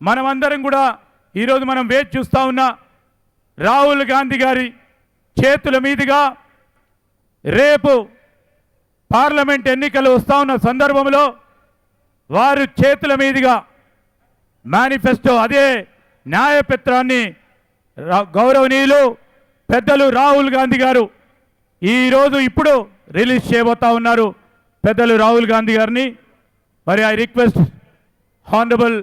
మనమందరం కూడా ఈరోజు మనం వేచి చూస్తా ఉన్న రాహుల్ గాంధీ గారి చేతుల మీదుగా రేపు పార్లమెంట్ ఎన్నికలు వస్తూ ఉన్న సందర్భంలో వారు చేతుల మీదుగా మేనిఫెస్టో అదే న్యాయపత్రాన్ని గౌరవనీయులు పెద్దలు రాహుల్ గాంధీ గారు ఈరోజు ఇప్పుడు రిలీజ్ చేయబోతా ఉన్నారు పెద్దలు రాహుల్ గాంధీ గారిని. మరి I request honourable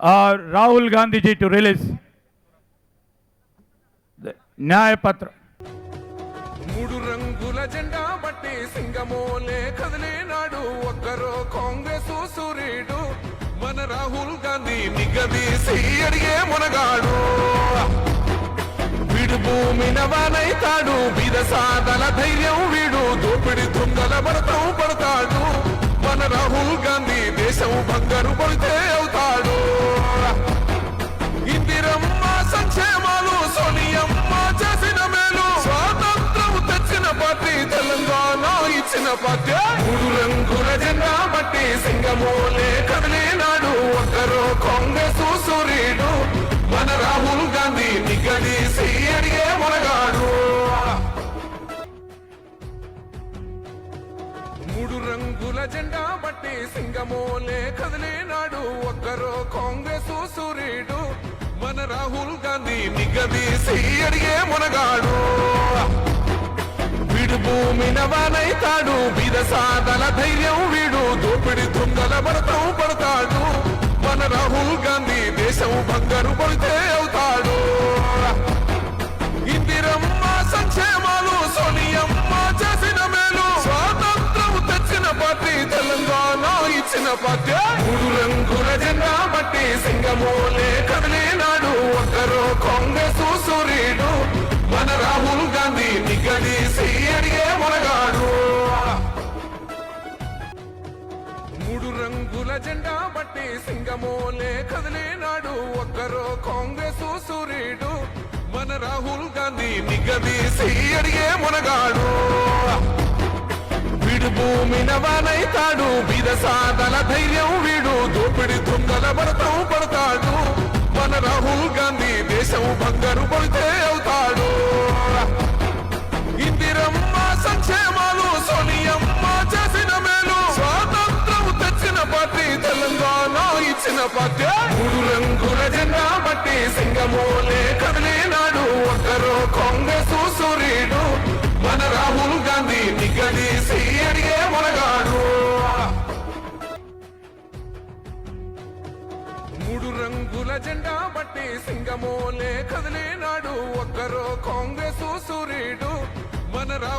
Rahul Gandhiji to release న్యాయపత్రం. మూడు రంగుల జెండా బట్టి సింగమోలే కదిలేనాడు. ఒక్కరో కాంగ్రెస్ సూర్యుడు మన రాహుల్ గాంధీ నిగదీసి అడిగే మునగాడు. వీడు భూమి నవానైతాడు. బీద సాదల ధైర్యం వీడు. దోపిడి దొంగల భరతం పడతాడు. మన రాహుల్ గాంధీ దేశం బంగారు పడితే ఇచ్చిన మూడు రంగుల జెండా బట్టి సింగమోలే కదిలినాడు. ఒక్కరో కాంగ్రెస్ సూర్యుడు మన రాహుల్ గాంధీ నిగదీసి అడిగే మొనగాడు మూడు రంగుల జెండా బట్టి సింగమోలే కదిలినాడు. ఒక్కరో కాంగ్రెస్ సూర్యుడు మన రాహుల్ గాంధీ నిగదీసి వీడు బిరసాదల బీద సాదల ధైర్యం వీడు. దోపిడి దొంగల భరతం పడతాడు మన రాహుల్ గాంధీ దేశం బంగారు పడితే అవుతాడు. ఇందిరమ్మ సంక్షేమాలు సోనియమ్మ చేసిన మేలు. స్వాతంత్రం తెచ్చిన పార్టీ తెలంగాణ ఇచ్చిన పార్టీ. మూడు రంగుల జెండా బట్టి సింగమోలే కదిలేనాడు. ఒక్కరో సింగమోలే కదిలినాడు ఒక్కరో కాంగ్రెస్ సూర్యుడు మన రాహుల్ గాంధీ నిగదీసి అడిగే మునగాడు. వీడు భూమి నవానైతాడు బీద ధైర్యం వీడు. దోపిడి దొంగల భరతం పడతాడు. మన రాహుల్ గాంధీ దేశం భంగ వచ్చిన ఇచ్చిన పార్టీ మూడు రంగుల జెండా బట్టి సింగమోలే కదిలినాడు. ఒక్కరో కాంగ్రెస్ సూర్యుడు మన రాహుల్ గాంధీ నిగదీసి అడిగే మొనగాడు మూడు రంగుల జెండా బట్టి సింగమోలే కదిలినాడు. ఒక్కరో కాంగ్రెస్ సూర్యుడు మన రాహుల్